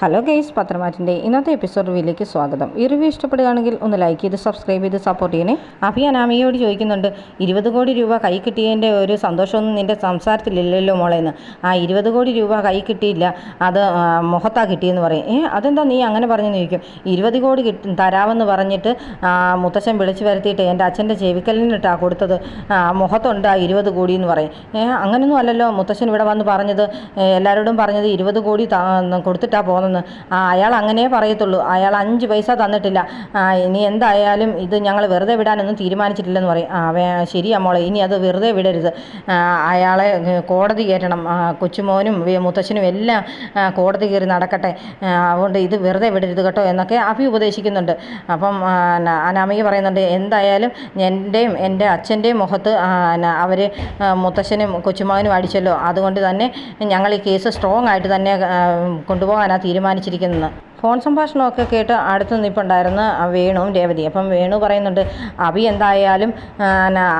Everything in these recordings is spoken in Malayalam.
ഹലോ ഗെയ്സ് പത്രമാറ്റിന്റെ ഇന്നത്തെ എപ്പിസോഡ് വീലേക്ക് സ്വാഗതം. ഈ റിവ്യൂ ഇഷ്ടപ്പെടുകയാണെങ്കിൽ ഒന്ന് ലൈക്ക് ചെയ്ത് സബ്സ്ക്രൈബ് ചെയ്ത് സപ്പോർട്ട് ചെയ്യണേ. അഭി അനാമിയോട് ചോദിക്കുന്നുണ്ട് ഇരുപത് കോടി രൂപ കൈ കിട്ടിയതിന്റെ ഒരു സന്തോഷമൊന്നും നിന്റെ സംസാരത്തിലില്ലല്ലോ മോളെ എന്ന്? ആ ഇരുപത് കോടി രൂപ കൈ കിട്ടിയില്ല. അത് മുഖത്താ കിട്ടിയെന്ന് പറയും. ഏ അതെന്താ നീ അങ്ങനെ പറഞ്ഞു ചോദിക്കും? ഇരുപത് കോടി കിട്ടി തരാമെന്ന് പറഞ്ഞിട്ട് മുത്തശ്ശൻ വിളിച്ചു വരുത്തിയിട്ട് എന്റെ അച്ഛന്റെ ചെവിക്കലിനിട്ടാണ് കൊടുത്തത്. മുഖത്തുണ്ട് ആ ഇരുപത് കോടി എന്ന് പറയും. ഏ അങ്ങനെയൊന്നും അല്ലല്ലോ. മുത്തശ്ശൻ ഇവിടെ വന്ന് പറഞ്ഞത് എല്ലാവരോടും പറഞ്ഞത് ഇരുപത് കോടി കൊടുത്തിട്ടാണ് കൊടുത്തിട്ടാ പോകുന്നത് ആ അയാൾ അങ്ങനെ പറയത്തുള്ളൂ. അയാൾ അഞ്ച് പൈസ തന്നിട്ടില്ല. ഇനി എന്തായാലും ഇത് ഞങ്ങൾ വെറുതെ വിടാനൊന്നും തീരുമാനിച്ചിട്ടില്ലെന്ന് പറയും. ആ ശരിയാ മോളെ ഇനി അത് വെറുതെ വിടരുത്. അയാളെ കോടതി കയറ്റണം. കൊച്ചുമോനും മുത്തശ്ശനും എല്ലാം കോടതി കയറി നടക്കട്ടെ. അതുകൊണ്ട് ഇത് വെറുതെ വിടരുത് കേട്ടോ എന്നൊക്കെ അഭി ഉപദേശിക്കുന്നുണ്ട്. അപ്പം അനാമിക പറയുന്നുണ്ട് എന്തായാലും എന്റെയും എന്റെ അച്ഛന്റെയും മുഖത്ത് അവർ മുത്തശ്ശനും കൊച്ചുമകനും അടിച്ചല്ലോ. അതുകൊണ്ട് തന്നെ ഞങ്ങൾ ഈ കേസ് സ്ട്രോങ് ആയിട്ട് തന്നെ കൊണ്ടുപോകാനാണ് കൊണ്ടുപോകാനാണ് തീരുമാനിച്ചിരിക്കുന്നത്. ഫോൺ സംഭാഷണമൊക്കെ കേട്ട് അടുത്ത് നിൽപ്പുണ്ടായിരുന്ന വേണുവും രേവതി. അപ്പം വേണു പറയുന്നുണ്ട് അഭി എന്തായാലും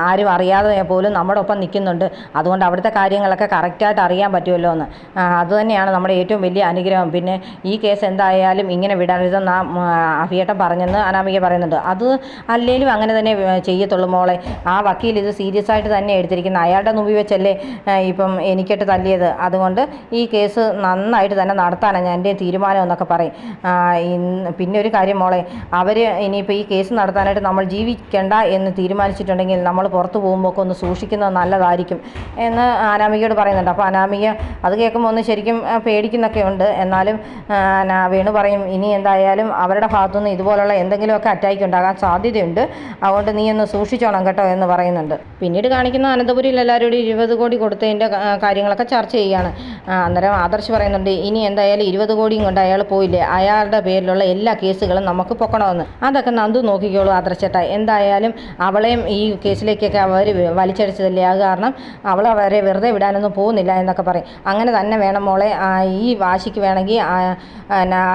ആരും അറിയാതെ പോലും നമ്മുടെ ഒപ്പം നിൽക്കുന്നുണ്ട്. അതുകൊണ്ട് അവിടുത്തെ കാര്യങ്ങളൊക്കെ കറക്റ്റായിട്ട് അറിയാൻ പറ്റുമല്ലോ എന്ന്. അതുതന്നെയാണ് നമ്മുടെ ഏറ്റവും വലിയ അനുഗ്രഹം. പിന്നെ ഈ കേസ് എന്തായാലും ഇങ്ങനെ വിടരുതെന്ന് ആ അഭിയേട്ടൻ പറഞ്ഞെന്ന് അനാമിക പറയുന്നുണ്ട്. അത് അല്ലേലും അങ്ങനെ തന്നെ ചെയ്യത്തുള്ളൂ മോളെ. ആ വക്കീൽ ഇത് സീരിയസ് ആയിട്ട് തന്നെ എടുത്തിരിക്കുന്നത് അയാളുടെ മുമ്പിൽ വെച്ചല്ലേ ഇപ്പം എനിക്കിട്ട് തല്ലിയത്. അതുകൊണ്ട് ഈ കേസ് നന്നായിട്ട് തന്നെ നടത്താനാണ് ഞാൻ എന്റെ തീരുമാനം എന്നൊക്കെ പറയും. പിന്നെ ഒരു കാര്യം മോളെ അവർ ഇനിയിപ്പോൾ ഈ കേസ് നടത്താനായിട്ട് നമ്മൾ ജീവിക്കണ്ട എന്ന് തീരുമാനിച്ചിട്ടുണ്ടെങ്കിൽ നമ്മൾ പുറത്തു പോകുമ്പോൾ ഒക്കെ ഒന്ന് സൂക്ഷിക്കുന്നത് നല്ലതായിരിക്കും എന്ന് അനാമികയോട് പറയുന്നുണ്ട്. അപ്പോൾ അനാമിക അത് കേൾക്കുമ്പോൾ ഒന്ന് ശരിക്കും പേടിക്കുന്നൊക്കെ ഉണ്ട്. എന്നാലും വേണു പറയും ഇനി എന്തായാലും അവരുടെ ഭാഗത്തുനിന്ന് ഇതുപോലുള്ള എന്തെങ്കിലുമൊക്കെ അറ്റാക്ക് ഉണ്ടാകാൻ സാധ്യതയുണ്ട്. അതുകൊണ്ട് നീ ഒന്ന് സൂക്ഷിച്ചോണം കേട്ടോ എന്ന് പറയുന്നുണ്ട്. പിന്നീട് കാണിക്കുന്ന അനന്തപുരിയിൽ എല്ലാവരോടും ഇരുപത് കോടി കൊടുത്തതിന്റെ കാര്യങ്ങളൊക്കെ ചർച്ച ചെയ്യുകയാണ്. അന്നേരം ആദർശ് പറയുന്നുണ്ട് ഇനി എന്തായാലും ഇരുപത് കോടിയും കൊണ്ട് അയാൾ പോയില്ലേ? അയാളുടെ പേരിലുള്ള എല്ലാ കേസുകളും നമുക്ക് പൊക്കണമെന്ന്. അതൊക്കെ നന്ദു നോക്കിക്കോളൂ ആദർശേട്ട. എന്തായാലും അവളെയും ഈ കേസിലേക്കൊക്കെ അവർ വലിച്ചടിച്ചതല്ലേ? അത് കാരണം അവൾ അവരെ വെറുതെ വിടാനൊന്നും പോകുന്നില്ല എന്നൊക്കെ പറയും. അങ്ങനെ തന്നെ വേണം മോളെ ഈ വാശിക്ക് വേണമെങ്കിൽ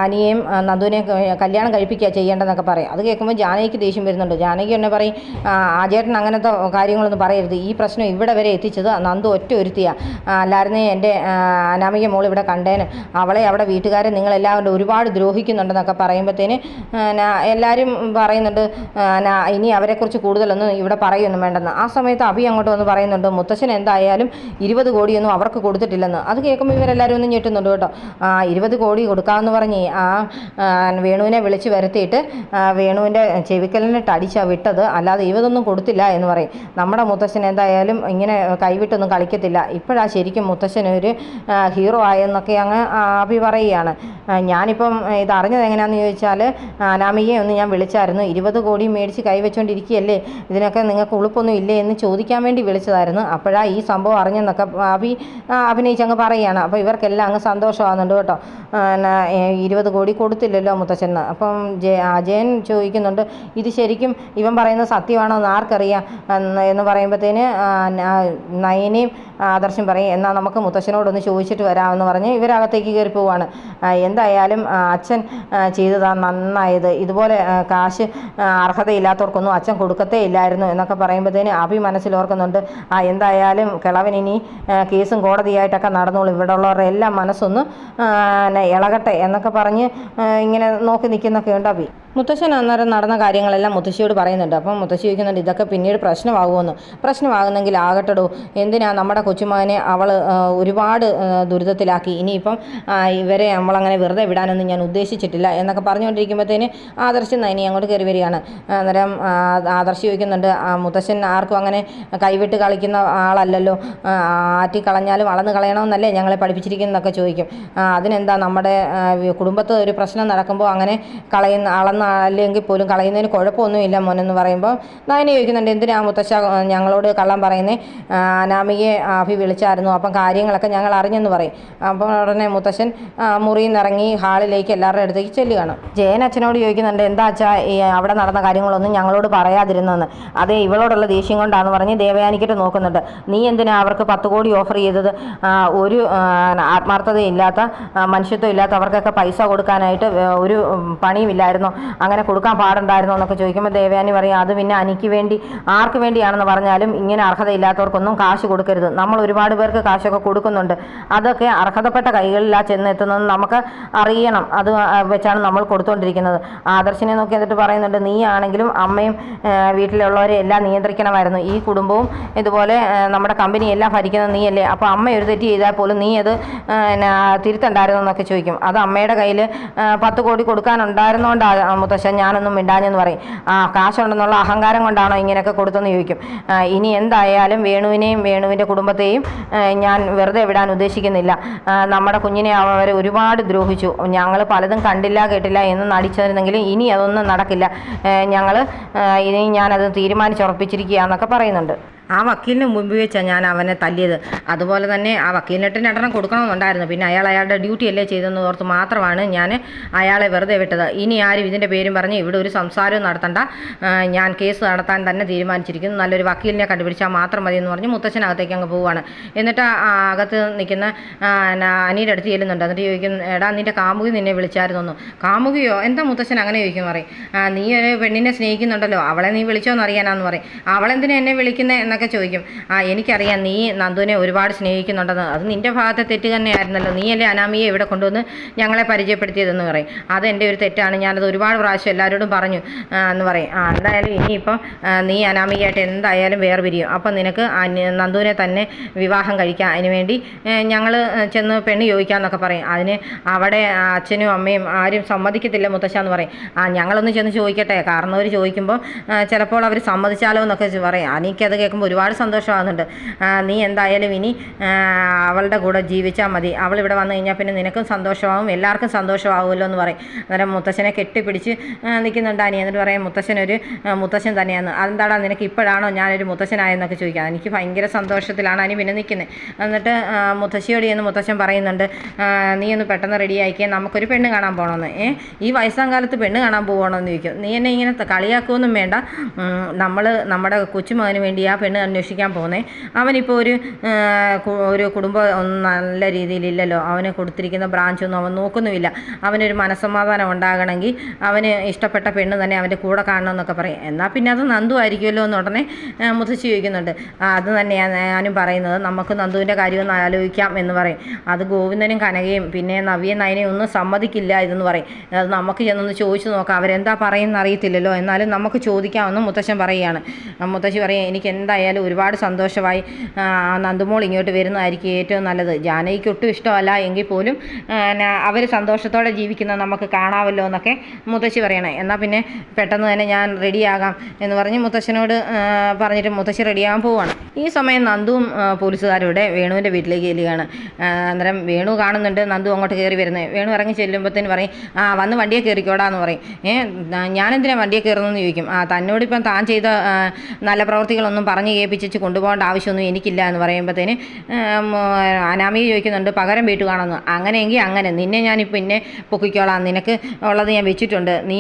അനിയെയും നന്ദുവിനെയും കല്യാണം കഴിപ്പിക്കുക ചെയ്യേണ്ടതെന്നൊക്കെ പറയും. അത് കേൾക്കുമ്പോൾ ജാനകിക്ക് ദേഷ്യം വരുന്നുണ്ട്. ജാനകി എന്നെ പറയും ആ ആ ചേട്ടൻ അങ്ങനത്തെ കാര്യങ്ങളൊന്നും പറയരുത്. ഈ പ്രശ്നം ഇവിടെ വരെ എത്തിച്ചത് നന്ദു ഒറ്റ ഒരുത്തിയാണ് അല്ലായിരുന്നേ എന്റെ അനാമിക മോൾ ഇവിടെ കണ്ടേന്. അവളെ അവിടെ വീട്ടുകാരെ നിങ്ങളെല്ലാവരും ഒരുപാട് ദ്രോഹിക്കുന്നുണ്ടെന്നൊക്കെ പറയുമ്പോഴത്തേന് എല്ലാവരും പറയുന്നുണ്ട് ഇനി അവരെക്കുറിച്ച് കൂടുതലൊന്നും ഇവിടെ പറയൊന്നും വേണ്ടെന്ന്. ആ സമയത്ത് അഭി അങ്ങോട്ട് വന്ന് പറയുന്നുണ്ട് മുത്തശ്ശൻ എന്തായാലും ഇരുപത് കോടിയൊന്നും അവർക്ക് കൊടുത്തിട്ടില്ലെന്ന്. അത് കേൾക്കുമ്പോൾ ഇവരെല്ലാവരും ഒന്ന് ഞെട്ടുന്നുണ്ട് കേട്ടോ. ആ ഇരുപത് കോടി കൊടുക്കാമെന്ന് പറഞ്ഞ് ആ വേണുവിനെ വിളിച്ച് വരുത്തിയിട്ട് വേണുവിന്റെ ചെവിക്കലിനിട്ട് അടിച്ചാണ് വിട്ടത് അല്ലാതെ ഇരുപതൊന്നും കൊടുത്തില്ല എന്ന് പറയും. നമ്മുടെ മുത്തശ്ശൻ എന്തായാലും ഇങ്ങനെ കൈവിട്ടൊന്നും കളിക്കത്തില്ല. ഇപ്പോഴാണ് ശരിക്കും മുത്തശ്ശൻ ഒരു ഹീറോ ആയെന്നൊക്കെ അങ്ങ് അഭി പറയുകയാണ്. ഞാനിപ്പം ഇത് അറിഞ്ഞത് എങ്ങനെയാണെന്ന് ചോദിച്ചാൽ അനാമികയെ ഒന്ന് ഞാൻ വിളിച്ചായിരുന്നു. ഇരുപത് കോടി മേടിച്ച് കൈവച്ചുകൊണ്ടിരിക്കുകയല്ലേ ഇതിനൊക്കെ നിങ്ങൾക്ക് ഉളുപ്പൊന്നും ഇല്ലേ എന്ന് ചോദിക്കാൻ വേണ്ടി വിളിച്ചതായിരുന്നു. അപ്പോഴാണ് ഈ സംഭവം അറിഞ്ഞെന്നൊക്കെ അഭി അഭിനയിച്ചങ്ങ് പറയുകയാണ്. അപ്പോൾ ഇവർക്കെല്ലാം അങ്ങ് സന്തോഷമാകുന്നുണ്ട് കേട്ടോ. ഇരുപത് കോടി കൊടുത്തില്ലല്ലോ മുത്തച്ഛന്. അപ്പം ജയ അജയൻ ചോദിക്കുന്നുണ്ട് ഇത് ശരിക്കും ഇവൻ പറയുന്നത് സത്യമാണോ എന്ന് ആർക്കറിയാം? എന്ന് പറയുമ്പോഴത്തേന് നയനയും ആദർശം പറയും. എന്നാൽ നമുക്ക് മുത്തശ്ശനോടൊന്ന് ചോദിച്ചിട്ട് വരാമെന്ന് പറഞ്ഞ് ഇവരകത്തേക്ക് കയറി പോവാണ്. എന്തായാലും അച്ഛൻ ചെയ്തതാ ചെയ്തതാണ് നന്നായത്. ഇതുപോലെ കാശ് അർഹതയില്ലാത്തവർക്കൊന്നും അച്ഛൻ കൊടുക്കത്തേ ഇല്ലായിരുന്നു എന്നൊക്കെ പറയുമ്പോഴത്തേന് അഭി മനസ്സിൽ ഓർക്കുന്നുണ്ട് ആ എന്തായാലും കിളവൻ ഇനി കേസും കോടതിയായിട്ടൊക്കെ നടന്നോളൂ. ഇവിടെ ഉള്ളവരുടെ എല്ലാം മനസ്സൊന്ന് ഇളകട്ടെ എന്നൊക്കെ പറഞ്ഞ് ഇങ്ങനെ നോക്കി നിൽക്കുന്നൊക്കെ ഉണ്ട് അഭി. മുത്തശ്ശൻ അന്നേരം നടന്ന കാര്യങ്ങളെല്ലാം മുത്തശ്ശിയോട് പറയുന്നുണ്ട്. അപ്പം മുത്തശ്ശി ചോദിക്കുന്നുണ്ട് ഇതൊക്കെ പിന്നീട് പ്രശ്നമാകുമെന്ന് പ്രശ്നമാകുന്നെങ്കിൽ ആകട്ടെടോ എന്തിനാ നമ്മുടെ കൊച്ചുമകനെ അവൾ ഒരുപാട് ദുരിതത്തിലാക്കി? ഇനിയിപ്പം ഇവരെ നമ്മളങ്ങനെ വെറുതെ വിടാനൊന്നും ഞാൻ ഉദ്ദേശിച്ചിട്ടില്ല എന്നൊക്കെ പറഞ്ഞുകൊണ്ടിരിക്കുമ്പോഴത്തേന് ആദർശ് നൈനി അങ്ങോട്ട് കയറി വരികയാണ്. അന്നേരം ആദർശി ചോദിക്കുന്നുണ്ട് മുത്തശ്ശൻ ആർക്കും അങ്ങനെ കൈവിട്ട് കളിക്കുന്ന ആളല്ലല്ലോ? ആറ്റി കളഞ്ഞാലും വളർന്ന് കളയണമെന്നല്ലേ ഞങ്ങളെ പഠിപ്പിച്ചിരിക്കുന്നതൊക്കെ ചോദിക്കും. അതിനെന്താ നമ്മുടെ കുടുംബത്ത് ഒരു പ്രശ്നം നടക്കുമ്പോൾ അങ്ങനെ കളയുന്ന അളന്ന അല്ലെങ്കിൽ പോലും കളയുന്നതിന് കുഴപ്പമൊന്നുമില്ല മോനെന്ന് പറയുമ്പോൾ നായന ചോദിക്കുന്നുണ്ട് എന്തിനാ മുത്തശ്ശ ഞങ്ങളോട് കള്ളം പറയുന്നേ? അനാമികയെ അഭി വിളിച്ചായിരുന്നു. അപ്പം കാര്യങ്ങളൊക്കെ ഞങ്ങൾ അറിഞ്ഞെന്ന് പറയും. അപ്പോൾ ഉടനെ മുത്തശ്ശൻ മുറിയിൽ നിന്ന് ഇറങ്ങി ഹാളിലേക്ക് എല്ലാവരുടെ അടുത്തേക്ക് ചെല്ലുകയാണ്. ജയൻ അച്ഛനോട് ചോദിക്കുന്നുണ്ട് എന്താ അച്ഛാ അവിടെ നടന്ന കാര്യങ്ങളൊന്നും ഞങ്ങളോട് പറയാതിരുന്നെന്ന്? അതേ ഇവളോടുള്ള ദേഷ്യം കൊണ്ടാണ് പറഞ്ഞ് ദേവയാനിക്കിട്ട് നോക്കുന്നുണ്ട്. നീ എന്തിനാ അവർക്ക് പത്ത് കോടി ഓഫർ ചെയ്തത്? ഒരു ആത്മാർത്ഥതയില്ലാത്ത മനുഷ്യത്വം ഇല്ലാത്ത അവർക്കൊക്കെ പൈസ കൊടുക്കാനായിട്ട് ഒരു പണിയുമില്ലായിരുന്നോ? അങ്ങനെ കൊടുക്കാൻ പാടുണ്ടായിരുന്നോ എന്നൊക്കെ ചോദിക്കുമ്പോൾ ദേവയാനി പറയും അത് പിന്നെ അനിക്ക് വേണ്ടി ആർക്ക് വേണ്ടിയാണെന്ന് പറഞ്ഞാലും ഇങ്ങനെ അർഹതയില്ലാത്തവർക്കൊന്നും കാശ് കൊടുക്കരുത്. നമ്മൾ ഒരുപാട് പേർക്ക് കാശൊക്കെ കൊടുക്കുന്നുണ്ട്. അതൊക്കെ അർഹതപ്പെട്ട കൈകളിലാണ് ചെന്നെത്തുന്നതെന്ന് നമുക്ക് അറിയണം. അത് വെച്ചാണ് നമ്മൾ കൊടുത്തുകൊണ്ടിരിക്കുന്നത് ആദർശിനെ നോക്കി എന്നിട്ട് പറയുന്നുണ്ട് നീ ആണെങ്കിലും അമ്മയും വീട്ടിലുള്ളവരെ എല്ലാം നിയന്ത്രിക്കണമായിരുന്നു. ഈ കുടുംബവും ഇതുപോലെ നമ്മുടെ കമ്പനി എല്ലാം ഭരിക്കുന്നത് നീയല്ലേ? അപ്പോൾ അമ്മ ഒരു തെറ്റ് ചെയ്താൽ പോലും നീ അത് തിരുത്തണ്ടായിരുന്നു? എന്നൊക്കെ ചോദിക്കും. അത് അമ്മയുടെ കയ്യിൽ പത്ത് കോടി കൊടുക്കാനുണ്ടായിരുന്നോണ്ടാണ് മുത്തശ്ശൻ ഞാനൊന്നും മിണ്ടാഞ്ഞെന്ന് പറയും. ആ കാശുണ്ടെന്നുള്ള അഹങ്കാരം കൊണ്ടാണോ ഇങ്ങനെയൊക്കെ കൊടുത്തെന്ന് ചോദിക്കും. ഇനി എന്തായാലും വേണുവിനെയും വേണുവിന്റെ കുടുംബത്തെയും ഞാൻ വെറുതെ വിടാൻ ഉദ്ദേശിക്കുന്നില്ല. നമ്മുടെ കുഞ്ഞിനെ അവർ ഒരുപാട് ദ്രോഹിച്ചു. ഞങ്ങൾ പലതും കണ്ടില്ല കേട്ടില്ല എന്ന് നടിച്ചിരുന്നെങ്കിലും ഇനി അതൊന്നും നടക്കില്ല. ഞങ്ങൾ ഇനി ഞാനത് തീരുമാനിച്ചുറപ്പിച്ചിരിക്കുക എന്നൊക്കെ പറയുന്നുണ്ട്. ആ വക്കീലിന് മുമ്പ് വെച്ചാണ് ഞാൻ അവനെ തല്ലിയത്. അതുപോലെ തന്നെ ആ വക്കീലിനെട്ടിന് രണ്ടെണ്ണം കൊടുക്കണമെന്നുണ്ടായിരുന്നു. പിന്നെ അയാൾ അയാളുടെ ഡ്യൂട്ടി അല്ലേ ചെയ്തെന്ന് ഓർത്ത് മാത്രമാണ് ഞാൻ അയാളെ വെറുതെ വിട്ടത്. ഇനി ആരും ഇതിന്റെ പേരും പറഞ്ഞ് ഇവിടെ ഒരു സംസാരവും നടത്തണ്ട. ഞാൻ കേസ് നടത്താൻ തന്നെ തീരുമാനിച്ചിരിക്കുന്നു. നല്ലൊരു വക്കീലിനെ കണ്ടുപിടിച്ചാൽ മാത്രം മതി എന്ന് പറഞ്ഞ് മുത്തച്ഛനകത്തേക്ക് അങ്ങ് പോവുകയാണ് എന്നിട്ട് അകത്ത് നിൽക്കുന്ന അനിയുടെ അടുത്ത് ചെല്ലുന്നുണ്ട്. എന്നിട്ട് ചോദിക്കും എടാ നിന്റെ കാമുകി നിന്നെ വിളിച്ചായിരുന്നു കാമുകിയോ? എന്താ മുത്തച്ഛൻ അങ്ങനെ ചോദിക്കും പറയും. "ആ, നീ ഒരു പെണ്ണിനെ സ്നേഹിക്കുന്നുണ്ടല്ലോ. അവളെ നീ വിളിച്ചോന്ന് അറിയാനാന്ന് പറയും. അവളെന്തിനാ എന്നെ വിളിക്കുന്നത് എന്നൊക്കെ ചോദിക്കും. ആ എനിക്കറിയാം നീ നന്ദുവിനെ ഒരുപാട് സ്നേഹിക്കുന്നുണ്ടെന്ന്. അത് നിന്റെ ഭാഗത്തെ തെറ്റ് തന്നെയായിരുന്നല്ലോ. നീയല്ലേ അനാമിയെ ഇവിടെ കൊണ്ടുവന്ന് ഞങ്ങളെ പരിചയപ്പെടുത്തിയതെന്ന് പറയും. അതെന്റെ ഒരു തെറ്റാണ്. ഞാനത് ഒരുപാട് പ്രാവശ്യം എല്ലാവരോടും പറഞ്ഞു എന്ന് പറയും. ആ എന്തായാലും ഇനിയിപ്പം നീ അനാമിയായിട്ട് എന്തായാലും വേർപിരിയും. അപ്പം നിനക്ക് നന്ദുവിനെ തന്നെ വിവാഹം കഴിക്കാം. അതിന് വേണ്ടി ഞങ്ങൾ ചെന്ന് പെണ്ണ് ചോദിക്കാമെന്നൊക്കെ പറയും. അതിന് അവിടെ അച്ഛനും അമ്മയും ആരും സമ്മതിക്കത്തില്ല മുത്തശ്ശ എന്ന് പറയും. ആ ഞങ്ങളൊന്ന് ചെന്ന് ചോദിക്കട്ടെ. കാരണവർ ചോദിക്കുമ്പോൾ ചിലപ്പോൾ അവർ സമ്മതിച്ചാലോ എന്നൊക്കെ പറയും. എനിക്കത് കേൾക്കുമ്പോൾ ഒരുപാട് സന്തോഷമാകുന്നുണ്ട്. നീ എന്തായാലും ഇനി അവളുടെ കൂടെ ജീവിച്ചാൽ മതി. അവൾ ഇവിടെ വന്നു കഴിഞ്ഞാൽ പിന്നെ നിനക്കും സന്തോഷമാവും എല്ലാവർക്കും സന്തോഷമാവുമല്ലോ എന്ന് പറയും. അന്നേരം മുത്തശ്ശനെ കെട്ടിപ്പിടിച്ച് നിൽക്കുന്നുണ്ട് അനി എന്നിട്ട് പറയും മുത്തശ്ശനൊരു മുത്തശ്ശൻ തന്നെയാണ് അതെന്താടാ നിനക്ക് ഇപ്പോഴാണോ ഞാനൊരു മുത്തശ്ശനായെന്നൊക്കെ ചോദിക്കാം. എനിക്ക് ഭയങ്കര സന്തോഷത്തിലാണ് അനി പിന്നെ നിൽക്കുന്നത് എന്നിട്ട് മുത്തശ്ശിയോട് എന്ന് മുത്തശ്ശൻ പറയുന്നുണ്ട് നീ ഒന്ന് പെട്ടെന്ന് റെഡി ആയിക്കേ. നമുക്കൊരു പെണ്ണ് കാണാൻ പോകണമെന്ന് ഏ ഈ വയസ്സാം കാലത്ത് പെണ്ണ് കാണാൻ പോകണമെന്ന് ചോദിക്കും. നീ എന്നെ ഇങ്ങനെ കളിയാക്കുമൊന്നും വേണ്ട. നമ്മൾ നമ്മുടെ കൊച്ചുമകന് വേണ്ടി ആ പെണ്ണ് അന്വേഷിക്കാൻ പോകുന്നേ. അവനിപ്പോൾ ഒരു ഒരു കുടുംബം നല്ല രീതിയിലില്ലല്ലോ. അവന് കൊടുത്തിരിക്കുന്ന ബ്രാഞ്ചൊന്നും അവൻ നോക്കുന്നുമില്ല. അവനൊരു മനസ്സമാധാനം ഉണ്ടാകണമെങ്കിൽ അവന് ഇഷ്ടപ്പെട്ട പെണ്ണ് തന്നെ അവന്റെ കൂടെ കാണണമെന്നൊക്കെ പറയും. എന്നാൽ പിന്നെ അത് നന്ദു ആയിരിക്കുമല്ലോ എന്ന് ഉടനെ മുത്തശ്ശി ചോദിക്കുന്നുണ്ട്. അത് തന്നെയാണ് ഞാനും പറയുന്നത്. നമുക്ക് നന്ദുവിന്റെ കാര്യമൊന്ന് ആലോചിക്കാം എന്ന് പറയും. അത് ഗോവിന്ദനും കനകയും പിന്നെ നവ്യ നയനയും ഒന്നും സമ്മതിക്കില്ല ഇതെന്ന് പറയും. അത് നമുക്ക് ചെന്നൊന്ന് ചോദിച്ചു നോക്കാം. അവരെന്താ പറയുന്നറിയത്തില്ലല്ലോ. എന്നാലും നമുക്ക് ചോദിക്കാമെന്ന് മുത്തശ്ശൻ പറയുകയാണ്. മുത്തശ്ശി പറയും എനിക്ക് എന്തായാലും ഒരുപാട് സന്തോഷമായി നന്ദുമോൾ ഇങ്ങോട്ട് വരുന്നതായിരിക്കും ഏറ്റവും നല്ലത്. ജാനകിക്ക് ഒട്ടും ഇഷ്ടമല്ല എങ്കിൽ പോലും അവർ സന്തോഷത്തോടെ ജീവിക്കുന്നത് നമുക്ക് കാണാമല്ലോ എന്നൊക്കെ മുത്തശ്ശി പറയണേ. എന്നാൽ പിന്നെ പെട്ടെന്ന് തന്നെ ഞാൻ റെഡിയാകാം എന്ന് പറഞ്ഞ് മുത്തശ്ശനോട് പറഞ്ഞിട്ട് മുത്തശ്ശി റെഡിയാകാൻ പോവുകയാണ് ഈ സമയം നന്ദുവും പോലീസുകാരുടെ വേണുവിന്റെ വീട്ടിലേക്ക് ചെല്ലുകയാണ്. അന്നേരം വേണു കാണുന്നുണ്ട് നന്ദു അങ്ങോട്ട് കയറി വരുന്നത് വേണു ഇറങ്ങി ചെല്ലുമ്പോഴത്തേന് പറയും ആ വന്ന് വണ്ടിയെ കയറിക്കോടാന്ന് പറയും. ഏ ഞാനെന്തിനാണ് വണ്ടിയെ കയറുന്നതെന്ന് ചോദിക്കും. ആ തന്നോടിപ്പം താൻ ചെയ്ത നല്ല പ്രവർത്തികളൊന്നും പറഞ്ഞ് കേൾപ്പിച്ച് കൊണ്ടുപോകേണ്ട ആവശ്യമൊന്നും എനിക്കില്ല എന്ന് പറയുമ്പോഴത്തേന് അനാമിക ചോദിക്കുന്നുണ്ട് പകരം വീട്ടു കാണുന്നു അങ്ങനെയെങ്കിൽ അങ്ങനെ. നിന്നെ ഞാൻ പിന്നെ പൊക്കിക്കോളാം. നിനക്ക് ഉള്ളത് ഞാൻ വെച്ചിട്ടുണ്ട്. നീ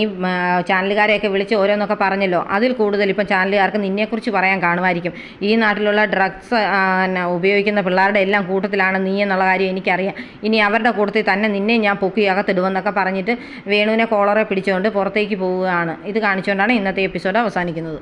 ചാനലുകാരെയൊക്കെ വിളിച്ച് ഓരോന്നൊക്കെ പറഞ്ഞല്ലോ. അതിൽ കൂടുതൽ ഇപ്പം ചാനലുകാർക്ക് നിന്നെക്കുറിച്ച് പറയാൻ കാണുമായിരിക്കും. ഈ നാട്ടിലുള്ള ഡ്രഗ്സ് ഉപയോഗിക്കുന്ന പിള്ളേരുടെ എല്ലാം കൂട്ടത്തിലാണ് നീ എന്നുള്ള കാര്യം എനിക്കറിയാം. ഇനി അവരുടെ കൂട്ടത്തിൽ തന്നെ നിന്നെ ഞാൻ പൊക്കി അകത്തിടുമെന്നൊക്കെ പറഞ്ഞിട്ട് വേണുവിനെ കോളറെ പിടിച്ചുകൊണ്ട് പുറത്തേക്ക് പോവുകയാണ്. ഇത് കാണിച്ചുകൊണ്ടാണ് ഇന്നത്തെ എപ്പിസോഡ് അവസാനിക്കുന്നത്.